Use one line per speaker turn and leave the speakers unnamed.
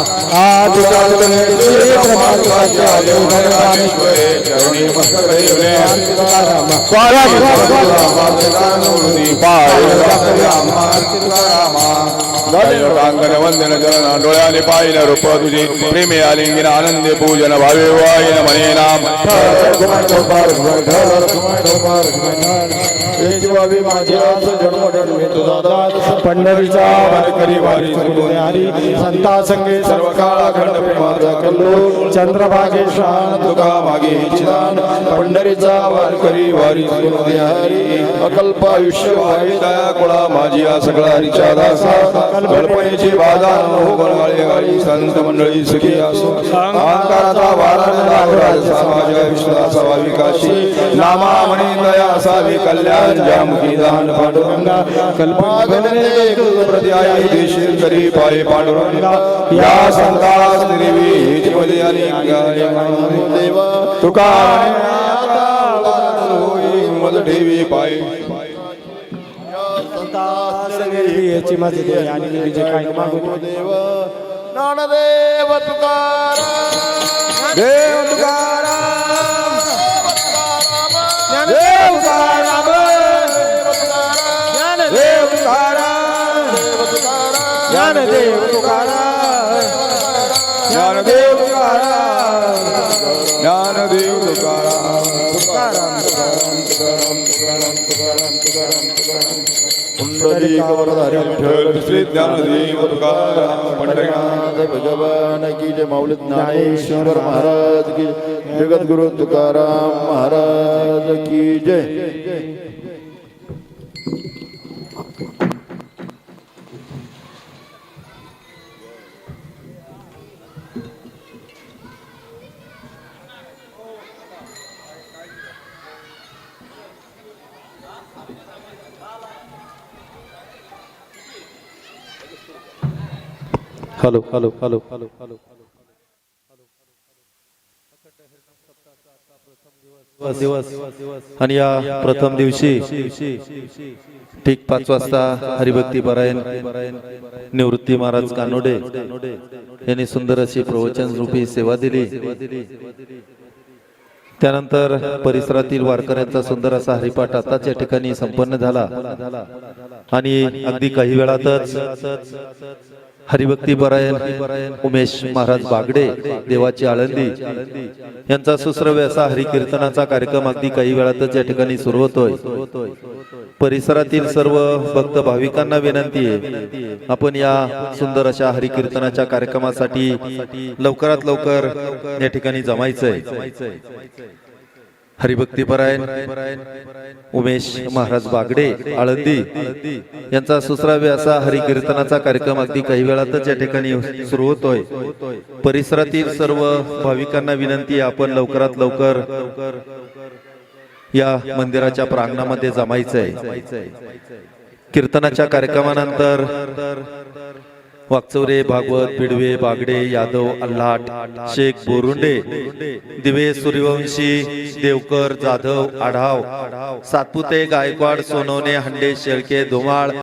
आज स्वागत. आदि
वंदन जन डोळ्याने पाहिलं रूप तुझे प्रेमे आलिंगिन आनंदे पूजन भावे वाईन म्हणे नाम
पंढरीचा वारकरी वारी हरी संता संगे सर्व काळा खंड प्रेमाचा कल्लो चंद्रभागे शांत
तुका मागे चिदान पंढरीचा वारकरी वारी हरी अकल्प आयुष्य भावी दया कुळा माझी या सगळा हरीच्या दासा. कल्पनेची बाधा हो बळगाळे गाळी संत मंडळी सुखी असो अहंकाराचा वारा नागराज समाज विश्वासा वावी नामा म्हणे दया असावी कल्याण जामुखी दान पांडुरंगा। कल्पना प्रत्यायी देशील करी पाय पांडुरंगा। या संतास निर्वी मध्ये आणि देवा। तुका ठेवी पाय
याची माझी देवी आणि मी जे काही मागू
देव ज्ञानदेव तुकाराम देव. तुकाराम देव तुकाराम. देव तुकाराम.
ज्ञानदेव तुकाराम.
ज्ञानदेव तुकाराम. ज्ञानदेव तुकाराम. तुकाराम तुकाराम. तुकाराम तुकाराम. श्री ज्ञानदेव तुकाराम पंढरीनाथ
भगवान की जय। माऊली ज्ञानेश्वर महाराज की जगत गुरु तुकाराम महाराज की जय।
Hello hello hello hello hello दिवस आणि या प्रथम दिवशी ठीक पाच वाजता हरिभक्ती परायण निवृत्ती महाराज कानोडे यांनी सुंदर अशी प्रवचन रूपी सेवा दिली. त्यानंतर परिसरातील वारकऱ्यांचा सुंदर असा हरिपाठ आताच या ठिकाणी संपन्न झाला. आणि अगदी काही वेळातच हरिभक्ती परायण उमेश महाराज बागडे देवाची आळंदी यांचा सुश्रव्य असा हरिकीर्तनाचा कार्यक्रम अगदी काही वेळातच या ठिकाणी सुरू होतोय. परिसरातील सर्व भक्त भाविकांना विनंती आहे आपण या सुंदर अशा हरिकीर्तनाच्या कार्यक्रमासाठी लवकरात लवकर या ठिकाणी जमायचंय. हरिभक्ती परायण उमेश महाराज बागडे आळंदी यांचा सुसरावे असा हरिकीर्तनाचा कार्यक्रम अगदी काही वेळातच या ठिकाणी सुरू होतोय. परिसरातील सर्व भाविकांना विनंती आहे आपण लवकरात लवकर या मंदिराच्या प्रांगणामध्ये जमायचंय. कीर्तनाच्या कार्यक्रमानंतर वाकचौरे भागवत बिडवे बागडे यादव अल्हाट शेख बोरुंडे दिवे सूर्यवंशी देवकर जाधव आढाव सातपुते गायकवाड सोनवणे हंडे शेळके धुमाळ